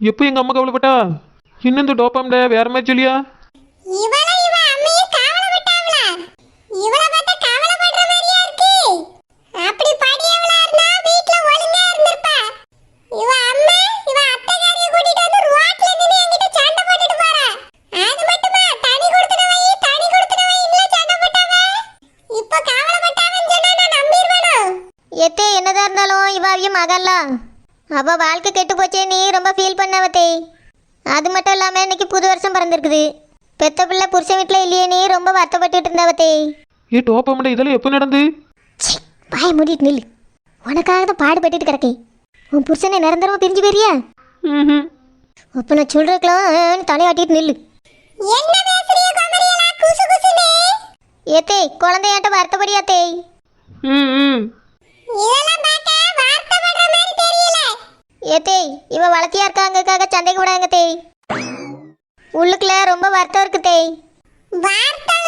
எப்போ எங்கள் அம்மா கவலைப்பட்டா? இன்னும் இந்த டோப்பாம்ட வேற மாதிரி சொல்லியா? இவள இவ அம்மையே கவலைப்பட்டாவல இவள பார்த்தா கவலைப்படுற மாதிரியா இருக்கு. அப்படி படியவளா இருந்தா வீட்ல ஒழுங்கா இருந்திருப்பா. இவ அம்மா இவ அத்தைகாரிய கூட்டிட்டு வந்து ரோட்ல நின்னு என்கிட்ட சண்டை போட்டுட்டு போறா. அது மட்டுமா? தனி கொடுத்துட வை தனி கொடுத்துட வை இல்ல சண்டை போட்டாவ? இப்போ கவலைப்பட்டாவன்னு சொன்னா நான் நம்பிடுவேனோ? எத்தே என்னதான் இருந்தாலும் இவ அவிய அவ வாழ்க்கை கெட்டு போச்சே நீ ரொம்ப ஃபீல் பண்ணாவத்தே. அது மட்டும் இல்லாமல் இன்னைக்கு புது வருஷம் பிறந்திருக்குது. பெத்த பிள்ளை புருஷன் வீட்டில் இல்லையே நீ ரொம்ப வருத்தப்பட்டுட்டு இருந்தாவத்தே. ஏ டோப்பாம்ட இதெல்லாம் எப்போ நடந்து? ச்சீ, வாயை மூடிட்டு நில்லு. உனக்காக தான் பாடுபட்டுட்டு கிடக்கேன். உன் புருஷனை நிரந்தரமா பிரிஞ்சு போயிரியா? ம் அப்போ நான் சொல்றதுக்கெல்லாம் தலையாட்டிட்டு நில்லு. என்ன பேசுறிய கோமரியலா குசு குசுனே ஏத்தே குழந்தையாட்ட வருத்தப்படியாத்தே. ம் ம். இதெல்லாம் தெரியல ஏத்தே இவ வளர்த்தியா இருக்காங்கக்காக சண்டைக்கு விடாங்க தேய். உள்ளுக்குள்ள ரொம்ப வருத்தம் இருக்கு தேய். வார்த்தை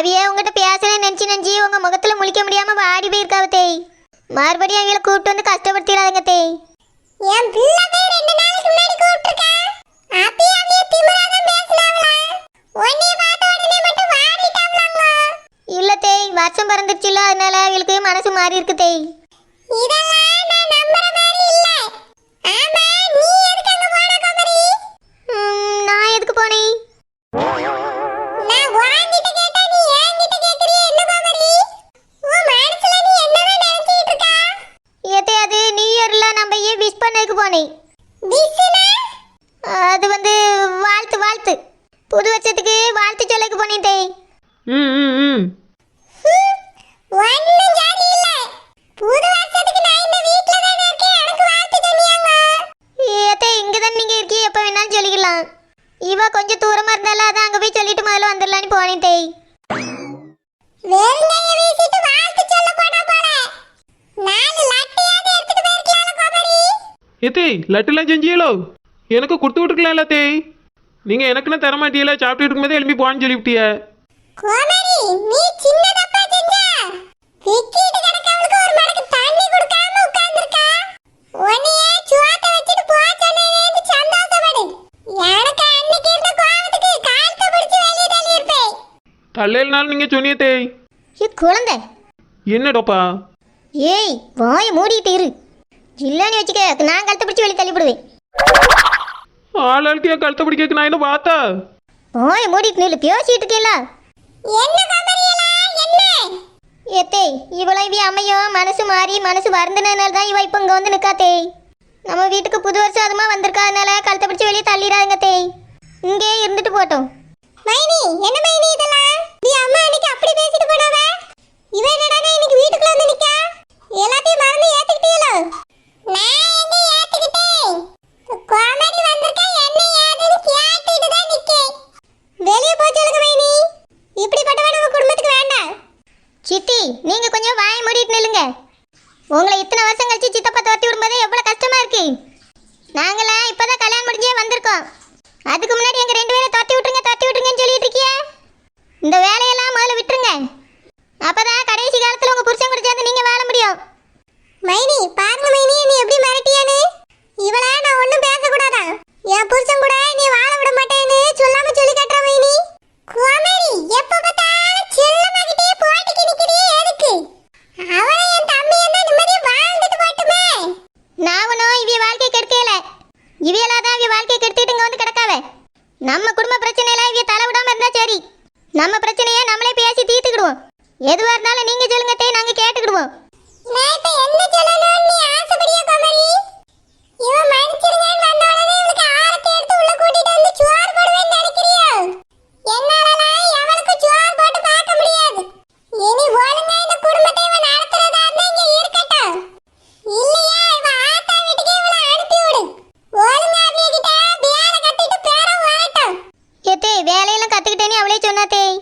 அவிய உங்ககிட்ட பேசணும்னு நினைச்சு நினைச்சு உங்க முகத்துல முழிக்க முடியாம வாடி போயிருக்காவ தேய். மறுபடியும் அவங்கள கூப்பிட்டு வந்து கஷ்டப்படுத்திடாதீங்க தேய். என் பிள்ளை போய் ரெண்டு நாளைக்கு முன்னாடி கூப்பிட்டுருக்கா. அப்பயே அப்படியே திமிராதான் பேசினாவளா? உன்னைய பார்த்த உடனே மட்டும் வாடிட்டாவளாங்க இல்ல தேய் வருஷம் பிறந்துருச்சுல அதனால அவங்களுக்கு மனசு மாறி இருக்கு தேய். இதெல்லாம் நான் நம்புற மாதிரி இல்ல. ஆமா அது வந்து வாழ்த்து வாழ்த்து. புது வருஷத்துக்கு வாழ்த்து சொல்லக்கு போனேன் ம் வேணாலும் சொல்லிக்கலாம். இவ கொஞ்சம் தூரமா இருந்தால அதான் அங்க போய் சொல்லிட்டு முதல்ல வந்துடலான்னு போனேன் தேய் ஏத்தே லட்டுலாம் செஞ்சியலோ? எனக்கு கொடுத்து விட்டுருக்கலாம்ல தேய் நீங்கள் எனக்குன்னு தர மாட்டீங்களா சாப்பிட்டு இருக்கும்போதே எழுப்பி போன்னு சொல்லிவிட்டிய. கோமரி நீ சின்ன தப்பா செஞ்சா. விக்கிட்டு கிடக்கவளுக்கு ஒரு மடக்கு தண்ணி கொடுக்காம உட்கார்ந்திருக்கா. உன்னைய சுவாத்த வச்சுட்டு போ சொன்னேன்னு சந்தோஷப்படு. எனக்கு அன்னைக்கு இருந்த கோவத்துக்கு காலத்தை பிடிச்சு வெளியே தள்ளி இருப்பேன் தள்ளையிலனாலும் நீங்கள் சொன்னிய தேய் குழந்தை. என்ன டோப்பா ஏய் வாய மூடிட்டு இரு. இல்லைன்னு வச்சுக்க நான் கழுத்தை பிடிச்சி வெளியே தள்ளிவிடுவேன். ஆளாளுக்கு கழுத்தை பிடிக்க நான் என்ன பார்த்தா? வாய மூடிட்டு நில்லு பேசிட்டு என்ன ஏத்தே இவளை இவ அம்மையும் மனசு மாறி மனசு வருந்தினால தான் இவ இப்போ இங்கே வந்து நிற்காத்தே நம்ம வீட்டுக்கு புது வருஷம் அதுமா வந்திருக்கா அதனால கழுத்தை பிடிச்சி வெளியே தள்ளிடாதுங்க தேய் இங்கே இருந்துட்டு போட்டோம் மைனி என்ன மைனி இதெல்லாம்? நீ அம்மா அன்னைக்கு அப்படி பேசிட்டு போனாவ? இவ என்னடா இன்னைக்கு வீட்டுக்குள்ள வந்து நிக்கா எல்லாத்தையும் மறந்து ஏத்துக்கிட்டீங்களோ நான் எங்க ஏத்துக்கிட்டேன் கோமடி வந்திருக்கா என்ன ஏதுன்னு கேட்டுட்டு தான் நிக்கேன் வெளிய போய் சொல்லுங்க மைனி இப்படிப்பட்டவன் உங்க குடும்பத்துக்கு வேண்டாம் சித்தி நீங்க கொஞ்சம் வாய மூடிட்டு நில்லுங்க உங்களை இத்தனை வருஷம் கழிச்சு சித்தப்பா துரத்தி விடும்போது எவ்வளவு கஷ்டமா இருக்கு நாங்களாம் இப்பதான் கல்யாணம் முடிஞ்சே வந்திருக்கோம். அதுக்கு முன்னாடி எங்க ரெண்டு பேரும் தட்டி விட்டுருங்க தட்டி விட்டுருங்கன்னு சொல்லிட்டு இருக்கியே? இந்த வேலையெல்லாம் முதல்ல விட்டுருங்க. அப்பதான் கடைசி காலத்துல உங்க புருஷன் கூட சேர்ந்து நீங்க வாழ முடியும். மைனி பாருங்க மைனி நீ எப்படி மிரட்டியானு இவளா நான் ஒன்றும் பேசக்கூடாதா? என் புருஷன் கூட நீ வாழ விட மாட்டேன்னு சொல்லாம சொல்லி கட்டுற மைனி. கோமரி எப்ப பார்த்தாலும் செல்லமாகிட்டே போட்டிக்கு நிக்கிறியே எதுக்கு அவளை என் தம்பி என்ன நிம்மதியா வாழ்ந்துட்டு போட்டுமே நான் ஒன்றும் இவிய வாழ்க்கை கெடுக்கல இவியலாதான் தான் இவிய வாழ்க்கை கெடுத்துட்டு இங்க வந்து கிடக்காவ நம்ம குடும்ப பிரச்சனையில இவிய தலை விடாம இருந்தா சரி நம்ம பிரச்சனையை நம்மளே பேசி தீர்த்துக்கிடுவோம் எதுவா இருந்தாலும் நீங்க சொல்லுங்க தே நாங்க கேட்டுக்கிடுவோம் நான் இப்ப என்ன சொல்லணும்னு நீ ஆசைப்படியா கோமரி இவ மன்னிச்சிருங்கன்னு வந்த உடனே இவளுக்கு ஆரத்தி எடுத்து உள்ள கூட்டிட்டு வந்து சோறு போடுவேன்னு நினைக்கிறியோ என்னாலலாம் எவளுக்கு சோறு போட்டு பார்க்க முடியாது இனி ஒழுங்கா இந்த குடும்பத்தை இவன் நடத்துறதா இருந்தா இங்க இருக்கட்டும் இல்லையா இவ ஆத்தா வீட்டுக்கு இவளை அனுப்பி விடு ஒழுங்கா அவியகிட்ட வேலை கத்திட்டு பேர வரட்டும் ஏத்தே வேலையெல்லாம் கத்துக்கிட்டேனே அவளே சொன்னா தேய்.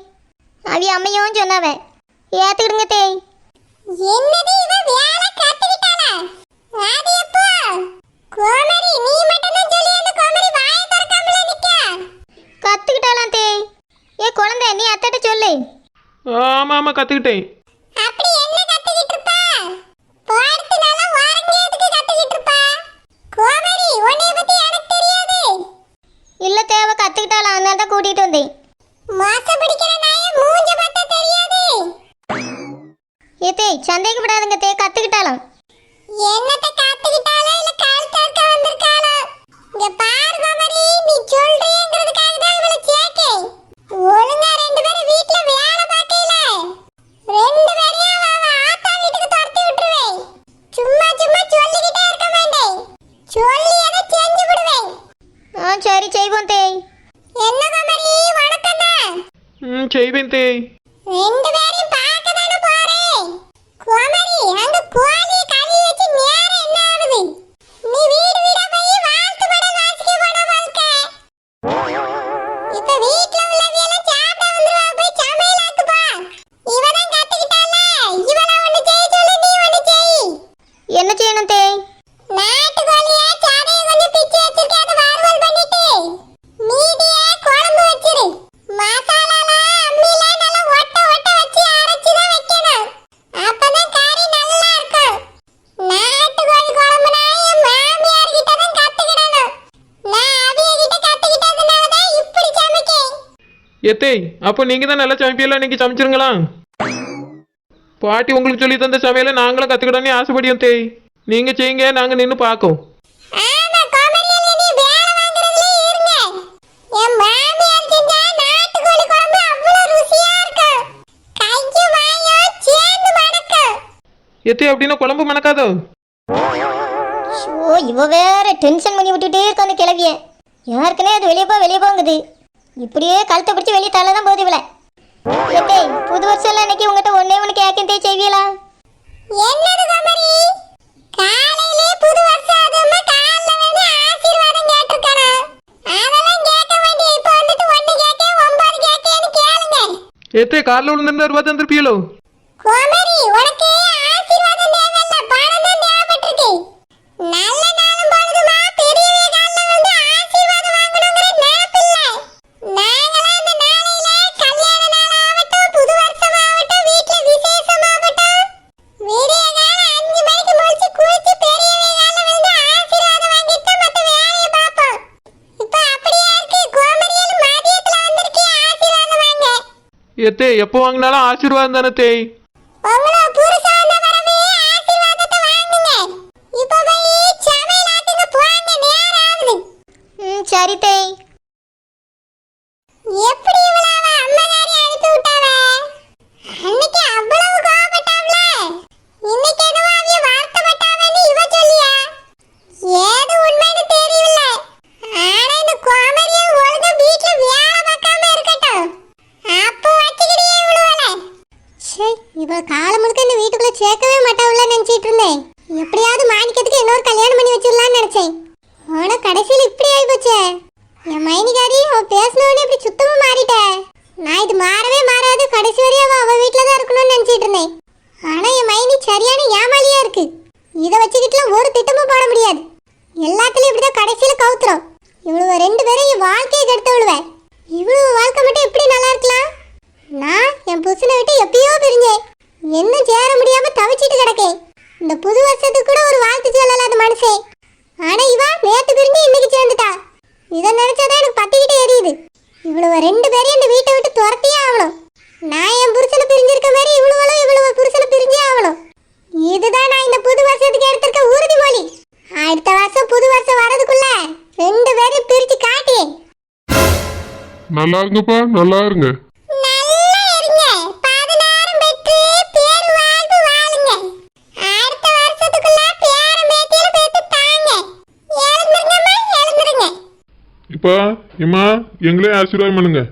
அவி அம்மையும் சொன்னாவ. ஏத்துக்கிடுங்க தேய். என்னது இவ வேலை கத்துக்கிட்டாளா? அது எப்போ கோமரி நீ மட்டும் தான் சொல்லி அந்த கோமரி வாயை திறக்காமல நிக்க? தேய். ஏ குழந்தை நீ அத்தட்ட சொல்லு. ஆமாம் ஆமாம் கற்றுக்கிட்டேன் அப்படி என்ன கத்துக்கிட்டு இருப்பா போறது நல்லா வாரங்கியதுக்கு கத்துக்கிட்டு இருப்பா கோமரி உன்னை பத்தி எனக்கு தெரியாது இல்ல தேவை கத்துக்கிட்டாலாம் அதனால தான் கூட்டிட்டு வந்தேன் மோசம் பிடிக்கிற நாய மூஞ்ச பார்த்தா தெரியாது ஏ தேய் சந்தேகப்படாதுங்க தேய் கத்துக்கிட்டாலாம் என்னத்த காத்துக்கிட்டாளோ இல்ல கால் தற்க வந்திருக்காளோ இங்க பாரு கோமரி நீ சொல்றேங்கிறதுக்காக தான் இவளை சேர்க்கேன் ஒழுங்கா ரெண்டு பேரும் வீட்ல வேலை பார்க்கல ரெண்டு பேரையும் அவ அவ ஆத்தா வீட்டுக்கு துரத்தி விட்டுருவேன் சும்மா சும்மா சொல்லிக்கிட்டே இருக்க மாட்டேன் சொல்லி அதை செஞ்சு விடுவேன் ஆ சரி செய்வோம் தேய் என்ன கோமரி வணக்கம் தான் தேய் ரெண்டு பேரையும் பார்க்க தானே போறேன். கோமரி அங்க கோழி கழுவி வச்சு நேரம் என்ன ஆகுது? நீ வீடு வீடா போய் வாழ்த்து படம் வாசிக்க போன வாழ்க்கை. இப்ப வீட்ல உள்ளவியெல்லாம் சாப்பிட வந்துருவா போய் சமையலாக்கு போ. இவதான் கத்துக்கிட்டால இவள ஒண்ணு செய்ய சொல்லு நீ ஒண்ணு செய். என்ன செய்யணும் தேய் நாட்டுக்கோழிய சதைய கொஞ்சம் பிச்சு வச்சிருக்க அதை வறுவல் பண்ணிட்டு மீதிய குழம்பு வச்சிரு மசாலால அம்மில நல்லா ஒட்ட ஒட்ட வச்சு அரைச்சு தான் வைக்கணும் அப்பதான் கறி நல்லா இருக்கும் நாட்டுக்கோழி குழம்புனா என் மாமியார் கிட்ட தான் கத்துக்கிடணும் நான் அவிய கிட்ட கத்துக்கிட்டதுனால தான் இப்படி சமைக்கேன் ஏ தேய் அப்போ நீங்கள் தான் நல்லா சமைப்பியெல்லாம் இன்னைக்கு சமைச்சிருங்களா? பாட்டி உங்களுக்கு சொல்லி தந்த சமையலை நாங்களும் கற்றுக்கிட்டோன்னே ஆசைப்படியோம் தேய் நீங்கள் செய்யுங்க நாங்கள் நின்று பார்க்கோம். எத்தே அப்படின்னா குழம்பு மணக்காதோ? ஷோ இவ வேற டென்ஷன் பண்ணி விட்டுட்டே இருக்க அந்த கிளவிய யாருக்குனே அது வெளியே போ வெளியே போங்குது. இப்படியே கழுத்தை பிடிச்சி வெளியே தள்ள தான் போகுது இவளை. ஏத்தே புது வருஷம் எல்லாம் இன்னைக்கு உங்ககிட்ட ஒன்னே ஒன்று கேட்கந்தே செய்வீங்களா என்னது கோமரி காலையிலே புது வருஷம் அதுமா காலைல வந்து ஆசீர்வாதம் கேட்டிருக்கணும் அதெல்லாம் கேட்க வேண்டிய இப்போ வந்துட்டு ஒன்னு கேட்க ஒன்பது கேட்கன்னு கேளுங்க. ஏத்தே காரில் விழுந்திருந்தா ரூபா தந்திருப்பீங்களோ கோமரி உனக்கு ஏத்தே எப்போ வாங்கினாலும் ஆசீர்வாதம் தானே தேய் உங்களோட புருஷன் வரவே ஆசீர்வாதத்தை வாங்குங்க இப்போ போய் சமையல் ஆத்துக்கு போங்க நேரம் ஆகுது ம் சரி தேய் எப்படி இவ்வளவு அவ அம்மகாரி அனுப்பி விட்டாவ அன்னைக்கு அவ்வளவு கோவப்பட்டாவல இன்னைக்கு என்னவோ அவிய வருத்தப்பட்டாவன்னு இவ சொல்லியா ஏது உண்மைன்னு தெரியல ஆனா இந்த கோமரிய ஒழுங்கா வீட்டுல வேலை பார்க்காம இருக்கட்டும் அப்போ வச்சுக்கிட்டே இவ்வளவுல சே இவ காலம் முழுக்க இந்த வீட்டுக்குள்ள சேர்க்கவே மாட்டாவுல நினைச்சிட்டு இருந்தேன் எப்படியாவது மாணிக்கத்துக்கு இன்னொரு கல்யாணம் பண்ணி வச்சிடலாம்னு நினைச்சேன் ஆனா கடைசியில் இப்படி ஆகி போச்சே என் மைனிகாரி அவ பேசினவனே இப்படி சுத்தமா மாறிட்ட நான் இது மாறவே மாறாது கடைசி வரையும் அவ அவ வீட்டில தான் இருக்கணும்னு நினைச்சிட்டு இருந்தேன் ஆனா என் மைனி சரியான ஏமாலியா இருக்கு. இதை வச்சுக்கிட்டுலாம் ஒரு திட்டமும் போட முடியாது. எல்லாத்துலயும் இப்படிதான் கடைசியில கவுத்துறோம் இவ்வளவு ரெண்டு பேரும் என் வாழ்க்கையை கெடுத்து விழுவேன் இவ்வளவு வாழ்க்கை மட்டும் எப்படி நல்லா இருக்கலாம்? நான் என் புருஷனை விட்டு எப்பயோ பிரிஞ்சேன். என்ன சேர முடியாம தவிச்சிட்டு கிடக்கேன். இந்த புது வருஷத்துக்கு கூட ஒரு வாழ்த்து சொல்லலாத மனுஷன். ஆனா இவா நேற்று பிரிஞ்சு இன்னைக்கு சேர்ந்துட்டா இதை நினைச்சாதான் எனக்கு பத்திக்கிட்டே எரியுது இவ்வளவு ரெண்டு பேரையும் இந்த வீட்டை விட்டு துரத்தியே ஆகணும் நான் என் புருஷனை பிரிஞ்சிருக்க மாதிரி இவ்வளவுகளும் இவ்வளவு புருஷனை பிரிஞ்சே ஆகணும் இதுதான் நான் இந்த புது வருஷத்துக்கு எடுத்திருக்க உறுதிமொழி அடுத்த வருஷம் புது வருஷம் வரதுக்குள்ள ரெண்டு பேரையும் பிரிச்சு காட்டி நல்லா இருங்கப்பா நல்லா இருங்க. எழுந்துருங்க. இப்பா இம்மா எங்களே ஆசீர்வாதம் பண்ணுங்க.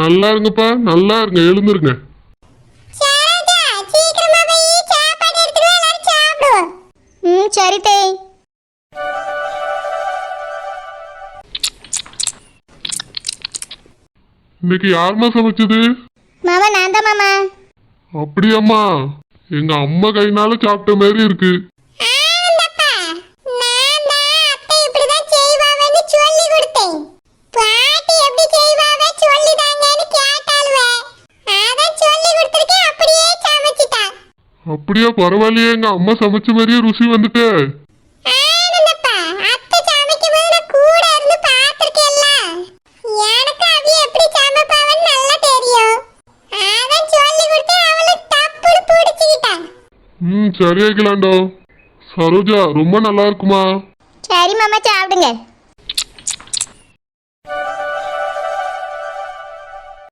நல்லா இருங்கம்மா நல்லா இருங்க. பதினாறும் இன்னைக்கு யாரும்மா சமைச்சது? மாமா நான் தான் மாமா. அப்படியாம்மா. எங்க அம்மா கைனால சாப்பிட்ட மாதிரி இருக்கு. அப்படியா பரவாயில்லையே எங்க அம்மா சமைச்ச மாதிரியே ருசி வந்துட்டு ஆனந்தப்பா அத்தை சமைக்கும் போது நான் கூட இருந்து பார்த்திருக்கேன்ல எனக்கு அவிய எப்படி சமைப்பாவன்னு நல்லா தெரியும் அதான் சொல்லி கொடுத்து அவளை தப்புன்னு பிடிச்சிக்கிட்டா ம் சரோஜா ரொம்ப நல்லா இருக்குமா? சரி மாமா சாப்பிடுங்க.